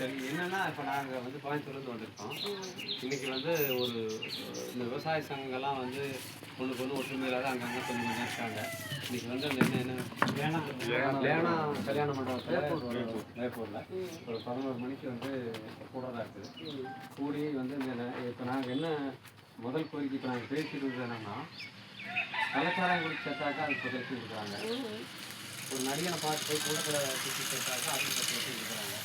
சரி என்னன்னா இப்போ நாங்கள் வந்து கோயம்புத்தூர்லேருந்து வந்திருக்கோம். இன்னைக்கு வந்து ஒரு இந்த விவசாய சங்கங்கள்லாம் வந்து ஒன்றுக்கு ஒன்று ஒற்றுமையில்லாத அங்கங்கே கொஞ்சம் கொஞ்சம் இருக்காங்க இன்னைக்கு வந்து அந்த என்ன என்ன லேனா கல்யாண மண்டபத்தில் வேப்பூரில். ஒரு பதினோரு மணிக்கு வந்து கூடதான் இருக்குது. கூடி வந்து இந்த இப்போ நாங்கள் என்ன முதல் கோரிக்கை இப்போ நாங்கள் பேசிட்டு இருந்தது என்னன்னா கலாச்சாரம் குறித்து சேர்த்தாக்கா அது பத்து லட்சம் கொடுக்குறாங்க ஒரு நடிகனை பார்த்து போய் கூடத்தில் சுற்றி சேர்த்தாக்கா அதுக்கு பத்து லட்சம் கொடுக்குறாங்க.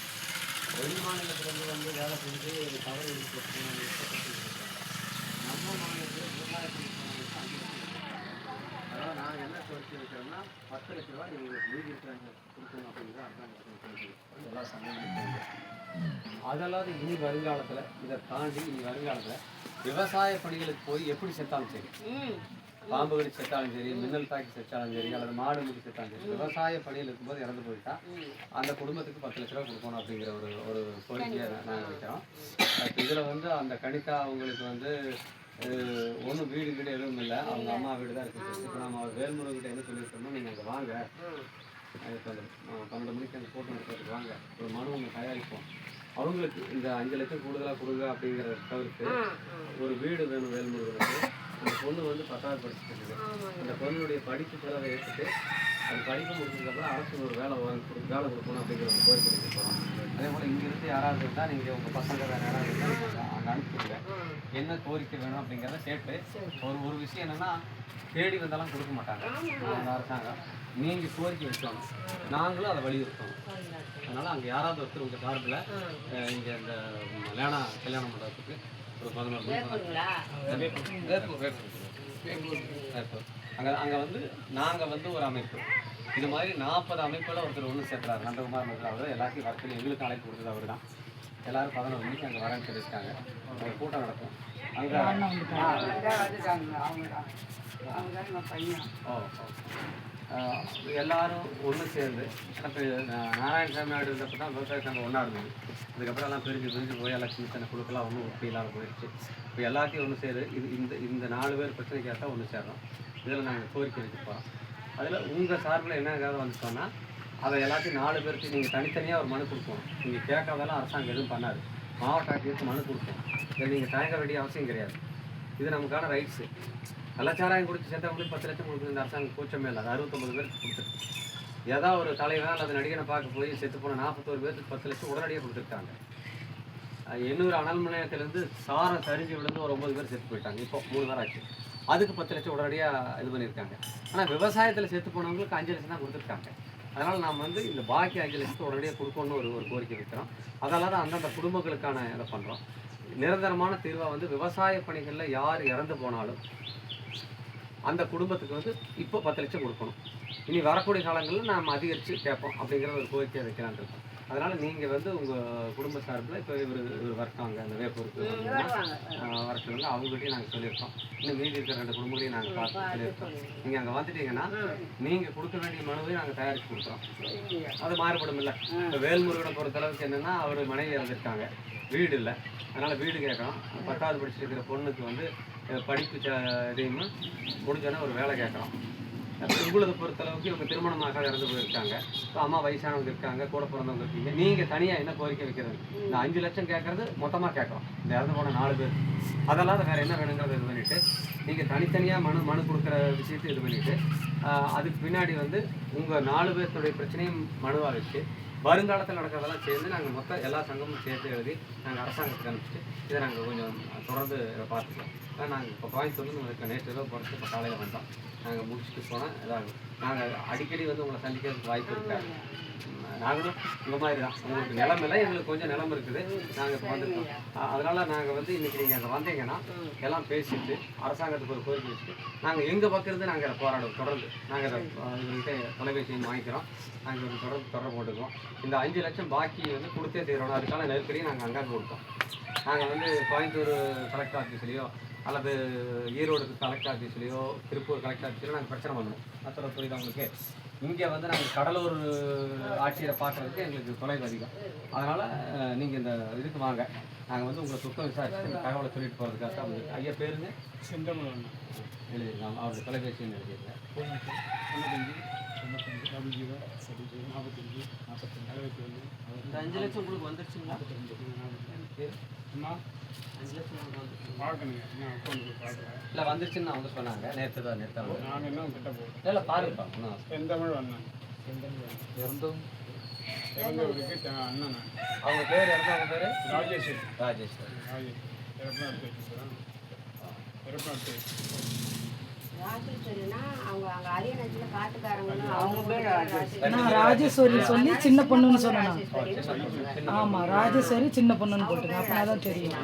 வெளி மாநிலத்திலேருந்து வந்து வேலை செஞ்சு தவறு எடுத்து நம்ம மாநிலத்தில் விவசாயத்துக்கு போனவங்களுக்கு அஞ்சு நான் என்ன கோரிக்கை பத்து லட்ச ரூபா எங்களுக்கு மீதி இருக்கிறாங்க கொடுக்கணும் அப்படிங்கிறது அரசாங்கத்தில் கோரிக்கை எல்லா சங்கங்களும் அதல்லாது இனி வருங்காலத்தில் இதை தாண்டி இனி வருங்காலத்தில் விவசாய பணிகளுக்கு போய் எப்படி செத்தாலும் சரி. பாம்பு கடி செத்தாலும் சரி மின்னல் தாக்கி செத்தாலும் சரி அல்லது மாடு முடி செத்தாலும் சரி விவசாய பணியில் இருக்கும்போது இறந்து போயிட்டா அந்த குடும்பத்துக்கு பத்து லட்ச ரூபா கொடுக்கணும் அப்படிங்கிற ஒரு ஒரு கோரிக்கையை நாங்கள் வைக்கிறோம். இதில் வந்து அந்த கணிதா அவங்களுக்கு வந்து ஒன்றும் வீடு வீடு எதுவும் இல்லை. அவங்க அம்மா வீடு தான் இருக்குது இப்போ நம்ம அவர் வேல்முருகன் கிட்ட என்ன சொல்லியிருக்கோமோ நீங்கள் அங்கே வாங்க. இப்போ அந்த பன்னெண்டு மணிக்கு அந்த போட்டோ எடுத்துட்டு வாங்க. ஒரு மனு ஒன்று தயாரிப்போம். அவங்களுக்கு இந்த அஞ்சு லட்சம் கூடுதலாக கொடுங்க அப்படிங்கிறத தவிர்த்து ஒரு வீடு வேணும் வேல்முருகனுக்கு அந்த பொண்ணு வந்து பத்தாவது படிச்சுட்டு அந்த பொண்ணுடைய படிப்பு செலவை எடுத்துட்டு அது படிப்பு முடிச்சதுக்கப்புறம் அரசு ஒரு வேலை வாங்கி வேலை கொடுக்கணும் அப்படிங்கிற ஒரு கோரிக்கை போகிறோம் அதே போல் இங்கிருந்து யாராவது இருந்தால் நீங்கள் உங்கள் பசங்க வேறு யாராவது இருந்தால் அங்கே அனுப்பிச்சுடுங்க என்ன கோரிக்கை வேணும் அப்படிங்கிறத கேட்டு ஒரு ஒரு விஷயம் என்னன்னா தேடி வந்தாலும் கொடுக்க மாட்டாங்க. அந்த அரசாங்கம். நீங்கள் கோரிக்கை வைக்கணும். நாங்களும் அதை வலியுறுத்தணும். அதனால் அங்கே யாராவது ஒருத்தர் உங்கள் சார்பில் இங்கே இந்த லேனா கல்யாண மண்டபத்துக்கு ஒரு பதினோரு வேப்பூர். அங்கே அங்கே வந்து நாங்கள் வந்து ஒரு அமைப்பு. இது மாதிரி நாற்பது அமைப்பில் ஒருத்தர் ஒன்று சேர்த்துறாரு நந்தகுமார் அவர் எல்லாத்தையும் வர சொல்லி எங்களுக்கு அழைப்பு கொடுத்தது அவர் தான் எல்லாரும் பதினொரு மணிக்கு அங்கே வரேன்னு சொல்லியிருக்காங்க. ஒரு கூட்டம் நடக்கும். அங்கே ஓ எல்லாரும் ஒன்று சேர்ந்து இப்போ நாராயணசாமி இருந்தப்போ தான் விவசாய சங்கம் ஒன்றா இருந்தது. அதுக்கப்புறம் எல்லாம் பிரிஞ்சு பிரிஞ்சு போய் எல்லாம் சின்ன சின்ன குழுக்கெல்லாம் ஒன்றும் உறுப்பி இல்லாத போயிடுச்சு இப்போ எல்லாத்தையும் ஒன்று சேரு இது இந்த இந்த நாலு பேர் பிரச்சனைக்கு ஏற்றா ஒன்று சேர்றோம். இதில் நாங்கள் கோரிக்கை போகிறோம் அதில் உங்கள் சார்பில் என்ன வந்துட்டோன்னா அதை எல்லாத்தையும் நாலு பேருக்கு நீங்கள் தனித்தனியாக ஒரு மனு கொடுக்கணும். நீங்கள் கேட்காதெல்லாம் அரசாங்கம் எதுவும் பண்ணாது. மாவட்ட ஆட்சியருக்கு மனு கொடுக்கணும். இதை நீங்கள் தயங்க வேண்டிய அவசியம் கிடையாது. இது நமக்கான ரைட்ஸு கலாச்சாரம் கொடுத்து சேர்த்தவங்களுக்கு பத்து லட்சம் கொடுக்குது இந்த அரசாங்கம். கூச்சமே இல்லை. அது அறுபத்தொம்பது பேருக்கு கொடுத்துருக்கு. ஏதாவது ஒரு தலைவன் அல்லது நடிகனை பார்க்க போய் செத்து போன நாற்பத்தோரு பேருக்கு பத்து லட்சம் உடனடியாக கொடுத்துருக்காங்க. எண்ணூறு அனல் நிலையத்திலேருந்து சாரம் சரிஞ்சு விழுந்து ஒரு ஒன்பது பேர் செத்து போயிட்டாங்க. இப்போ மூணு பேர் ஆச்சு. அதுக்கு பத்து லட்சம் உடனடியாக இது பண்ணியிருக்காங்க. ஆனால் விவசாயத்தில் செத்து போனவங்களுக்கு அஞ்சு லட்சம் தான் கொடுத்துருக்காங்க. அதனால் நாம் வந்து இந்த பாக்கி அஞ்சு உடனடியாக கொடுக்கணும்னு ஒரு ஒரு கோரிக்கை வைக்கிறோம். அதெல்லாம் தான் அந்தந்த குடும்பங்களுக்கான இதை பண்ணுறோம். நிரந்தரமான தீர்வாக வந்து விவசாய பணிகளில் யார் இறந்து போனாலும் அந்த குடும்பத்துக்கு வந்து இப்போ பத்து லட்சம் கொடுக்கணும். இனி வரக்கூடிய காலங்களில் நாம் அதிகரித்து கேட்போம் அப்படிங்கிற ஒரு கோரிக்கை வைக்கலான்னு இருக்கோம். அதனால் நீங்கள் வந்து உங்கள் குடும்ப சார்பில் இப்போ இவர் இவர் வரட்டாங்க அந்த வேப்பூருக்கு வர சொல்லுங்க அவங்ககிட்டயும் நாங்கள் சொல்லியிருக்கோம். இன்னும் மீதி இருக்கிற ரெண்டு குடும்பங்களையும் நாங்கள் பார்த்து சொல்லியிருக்கோம். நீங்கள் அங்கே வந்துட்டீங்கன்னா நீங்கள் கொடுக்க வேண்டிய மனுவை நாங்கள் தயாரித்து கொடுக்குறோம். அது மாறுபடும் இல்லை. இப்போ வேல்முருகனை பொறுத்தளவுக்கு என்னென்னா அவர் மனைவி இறந்துருக்காங்க. வீடு இல்லை. அதனால் வீடு கேட்குறோம் பத்தாவது படிச்சிருக்கிற பொண்ணுக்கு வந்து படிப்பு இதையும் முடிஞ்சோடனே ஒரு வேலை கேட்குறோம் உங்களது பொறுத்தளவுக்கு இவங்க திருமணமாக இறந்து போயிருக்காங்க ஸோ அம்மா வயசானவங்க இருக்காங்க கூட பிறந்தவங்க இருக்கீங்க. நீங்கள் தனியாக என்ன கோரிக்கை வைக்கிறது? இந்த அஞ்சு லட்சம் கேட்கறது மொத்தமாக கேட்கலாம் இந்த இறந்து போன நாலு பேர். அதெல்லாம் வேறு என்ன வேணுங்கிறத இது பண்ணிவிட்டு நீங்கள் தனித்தனியாக மனு மனு கொடுக்குற விஷயத்தை இது பண்ணிவிட்டு அதுக்கு பின்னாடி வந்து உங்கள் நாலு பேர்த்துடைய பிரச்சனையும் மனுவாக வச்சு வருங்காலத்தில் நடக்கிறதெல்லாம் சேர்ந்து நாங்கள் மொத்த எல்லா சங்கமும் சேர்த்து எழுதி நாங்கள் அரசாங்கத்துக்கு அனுப்பிச்சிட்டு இதை நாங்கள் கொஞ்சம் தொடர்ந்து பார்த்துக்கலாம். அதான் நாங்கள் இப்போ கோயம்புத்தூர்லேருந்து உங்களுக்கு நேற்று ஏதோ போகிறதுக்கு இப்போ காலையில் வந்தோம். நாங்கள் முடிச்சுட்டு போனால் இதாகும் நாங்கள் அடிக்கடி வந்து உங்களை சந்திக்கிறதுக்கு வாய்ப்பு இருக்காது நாங்களும் இந்த மாதிரி தான் உங்களுக்கு நிலம் இல்லை எங்களுக்கு கொஞ்சம் நிலம் இருக்குது. நாங்கள் இப்போ வந்திருக்கோம். அதனால நாங்கள் வந்து இன்னைக்கு நீங்கள் அங்கே வந்தீங்கன்னா எல்லாம் பேசிட்டு அரசாங்கத்துக்கு ஒரு கோரிக்கை வச்சுட்டு நாங்கள் எங்கள் பக்கம் இருந்து நாங்கள் இதை போராடுவோம். தொடர்ந்து. நாங்கள் இதை அஹ், இவங்ககிட்ட தொலைபேசியும் வாங்கிக்கிறோம். நாங்கள் ஒரு தொடர்ந்து தொடர்பு போட்டுக்குவோம் இந்த அஞ்சு லட்சம் பாக்கி வந்து கொடுத்தே தீரணும். அதுக்கான நெருக்கடியை நாங்கள் அங்கே கொடுத்தோம். நாங்கள் வந்து கோயம்புத்தூர் கலெக்டர் ஆஃபீஸ்லேயோ அல்லது ஈரோடு கலெக்டர் ஆஃபீஸ்லேயோ திருப்பூர் கலெக்டர் ஆஃபீஸ்லையோ நாங்கள் பிரச்சனை பண்ணுவோம். அத்தனை புரியுதா உங்களுக்கு? இங்கே வந்து நாங்கள் கடலூர் ஆட்சியரை பார்க்குறதுக்கு எங்களுக்கு தொலைவு அதிகம். அதனால் நீங்கள் இந்த இதுக்கு வாங்க. நாங்கள் வந்து உங்களை சுத்தம் விசாரிச்சு இந்த தகவலை சொல்லிட்டு போகிறதுக்காக தான் வந்து ஐயா பேருங்க செந்தமிழ் எழுதிருக்காங்க அவருடைய தொலைபேசி எண் எழுதியிருக்கேன் டபுள் ஜீரோ டபுள் ஜீரோ நாற்பத்தி நாற்பத்தஞ்சு நாற்பத்தஞ்சு அறுபத்தி ஒன்று இந்த அஞ்சு லட்சம் உங்களுக்கு வந்துருச்சுங்களா? அம்மா அஞ்சு லட்சம் உங்களுக்கு வந்துருச்சு பார்க்கணுங்க அக்கௌண்ட்டுக்கு இல்லை வந்துருச்சுன்னு அவங்க சொன்னாங்க. நேற்று தான் நேற்று நாங்கள் இன்னும் கிட்ட போகிறோம் இல்லை பாருங்கப்பா ஒன்றும் செந்தமிழ் அண்ணன் இறந்தும் இறந்தவருக்கு த- அண்ணன் நான். அவங்க பேர்? இறந்தவங்க பேர் ராஜேஸ்வரி ராஜேஸ்வர் ராஜேஷ். இறப்பம் எடுத்து ராஜேஸ்வரி. சொல்லி சின்ன பொண்ணுன்னு சொன்னேன். ஆமா ராஜேஸ்வரி சின்ன பொண்ணுன்னு போட்டுங்க அப்பனா தான் தெரியும்.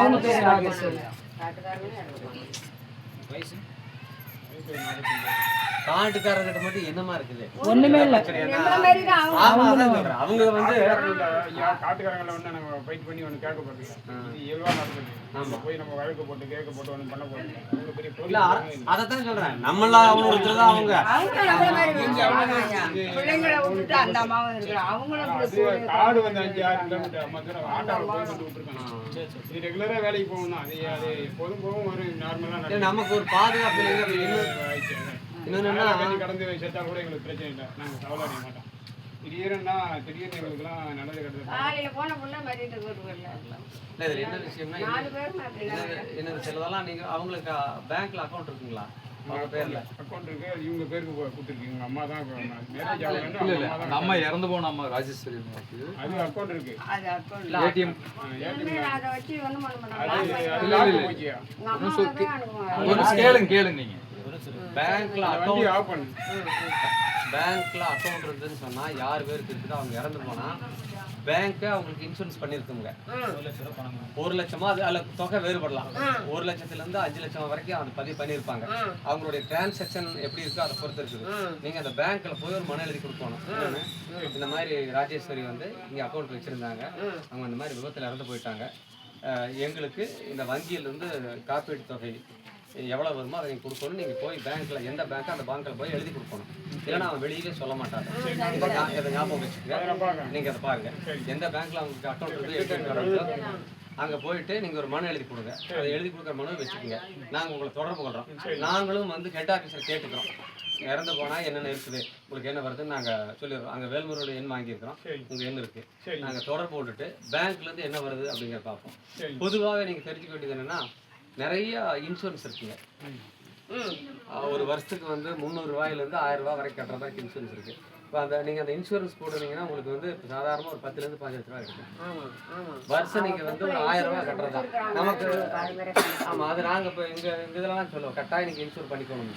அவங்க பேர் ராஜேஸ்வரி. காட்டுக்காரர்கிட்ட மட்டும் என்னமா இருக்குது? ஒண்ணுமே இல்ல. மாதிரி அவங்க. வந்து காட்டுக்காரங்களை வந்து நம்ம ஃபைட் பண்ணி ஒன்று கேட்க போகிறது இது இயல்பாக நடக்குது. நம்ம போய் நம்ம வழக்கு போட்டு கேட்க போட்டு ஒன்றும் பண்ண போகிறது அவங்க பெரிய இல்ல சொல்றேன். நம்மளா அவங்க ஒருத்தர் தான் அவங்க. அவங்க நம்மள மாதிரி. பிள்ளைங்களை விட்டுட்டு அந்த அவங்களும் அது காடு வந்து அஞ்சு ஆறு கிலோமீட்டர் அம்மா தூரம் ஆட்டோவில் போய் கொண்டு விட்டுருக்காங்க. இது ரெகுலராக வேலைக்கு போகும் தான் அது அது எப்போதும் போகும். வரும் நார்மலாக இல்ல, நமக்கு ஒரு பாதுகாப்பு இல்லைங்க கடந்து கூட எங்களுக்கு பிரச்சனை இல்லை. நாங்கள் கவலை அடைய மாட்டோம். திடீர்னா திடீர்னு எங்களுக்குலாம் நல்லது இதுல என்ன விஷயம்னா என்னது சிலதெல்லாம் நீங்க அவங்களுக்கு பேங்க்ல அக்கௌண்ட் இருக்குங்களா? அம்மா இறந்து போன அம்மா ராஜேஸ்வரி. ஏடிஎம். கேளுங்க கேளுங்க நீங்க. பேங்க்ல அக்கௌண்ட் ஆஃப் பண்ணு. பேங்க்ல அக்கௌண்ட் இருந்துன்னு சொன்னா யார் பேருக்கு இருக்குதோ அவங்க இறந்து போனா பேங்க் அவங்களுக்கு இன்சூரன்ஸ் பண்ணிருக்குங்க ஒரு லட்சமா அது அல்ல தொகை வேறுபடலாம். ஒரு லட்சத்துல இருந்து அஞ்சு லட்சம் வரைக்கும் அது பதிவு பண்ணியிருப்பாங்க. அவங்களுடைய டிரான்சாக்ஷன் எப்படி இருக்கோ அதை பொறுத்து இருக்குது. நீங்க அந்த பேங்க்ல போய் ஒரு மன எழுதி கொடுக்கணும். என்னன்னு, இந்த மாதிரி ராஜேஸ்வரி வந்து இங்க அக்கௌண்ட் வச்சிருந்தாங்க. அவங்க இந்த மாதிரி விபத்துல இறந்து போயிட்டாங்க. எங்களுக்கு இந்த வங்கியில இருந்து காப்பீட்டு தொகை எவ்வளவு வருமோ அதை நீங்க கொடுக்கணும். நீங்க போய் பேங்க்ல எந்த பேங்க் அந்த பேங்க்ல போய் எழுதி கொடுக்கணும். இல்லைன்னா அவன் வெளியிலே சொல்ல மாட்டாங்க இதை ஞாபகம் வச்சுக்கோங்க. நீங்க அதை பாருங்க. எந்த பேங்க்ல அவங்களுக்கு அக்கௌண்ட் இருக்கு ஏடிஎம் கார்டு இருக்கோ அங்க போயிட்டு நீங்க ஒரு மனு எழுதி கொடுங்க. அதை எழுதி கொடுக்குற மனு வச்சுக்கோங்க. நாங்க உங்களை தொடர்பு கொள்றோம். நாங்களும் வந்து ஹெட் ஆஃபீஸர் கேட்டுக்கிறோம். இறந்து போனா என்னென்ன இருக்குது? உங்களுக்கு என்ன வருதுன்னு நாங்க சொல்லிடுறோம். அங்க வேல்முறையோட எண் வாங்கியிருக்கிறோம். உங்க எண் இருக்கு. சரி. நாங்க தொடர்பு போட்டுட்டு பேங்க்ல இருந்து என்ன வருது அப்படிங்கிறத பார்ப்போம். பொதுவாகவே நீங்க தெரிஞ்சுக்க வேண்டியது என்னன்னா நிறைய இன்சூரன்ஸ் இருக்குங்க. ஒரு வருஷத்துக்கு வந்து முந்நூறு ரூபாயிலேருந்து ஆயிரம் ரூபாய் வரைக்கும் கட்டுற மாதிரி இன்சூரன்ஸ் இருக்கு. இப்போ அந்த நீங்க அந்த இன்சூரன்ஸ் போடுறீங்கன்னா உங்களுக்கு வந்து சாதாரணமாக ஒரு பத்துலேருந்து பதினஞ்சு ஆமா, ஆமா. வருஷம் நீங்க வந்து ஒரு ஆயிரம் ரூபாய் கட்டுறதா நமக்கு அது வேற ஆமா அது நாங்க இப்போ இங்க இந்த இதெல்லாம் சொல்லுவோம். கட்டாயம் நீங்க இன்சூர் பண்ணிக்கணும்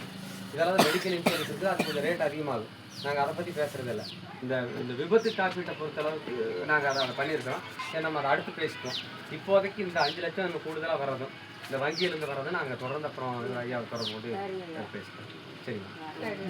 இதெல்லாம் மெடிக்கல் இன்சூரன்ஸ் இருக்குது அது கொஞ்சம் ரேட் அதிகமாகும். நாங்க அதை பத்தி பேசுறது இல்ல. இந்த இந்த விபத்து காப்பீட்டை பொறுத்த அளவுக்கு நாங்க அதை பண்ணியிருக்கோம் சரி நம்ம அதை அடுத்து பேசிக்குவோம். இப்போதைக்கு இந்த அஞ்சு லட்சம் நம்ம கூடுதலா வர்றதும் இந்த வங்கியிலேருந்து வர்றதும் நாங்க தொடர்ந்து அப்புறம் ஐயாவை தொடர்பு போட்டு பேசிக்கிறோம் சரிங்களா? சரி.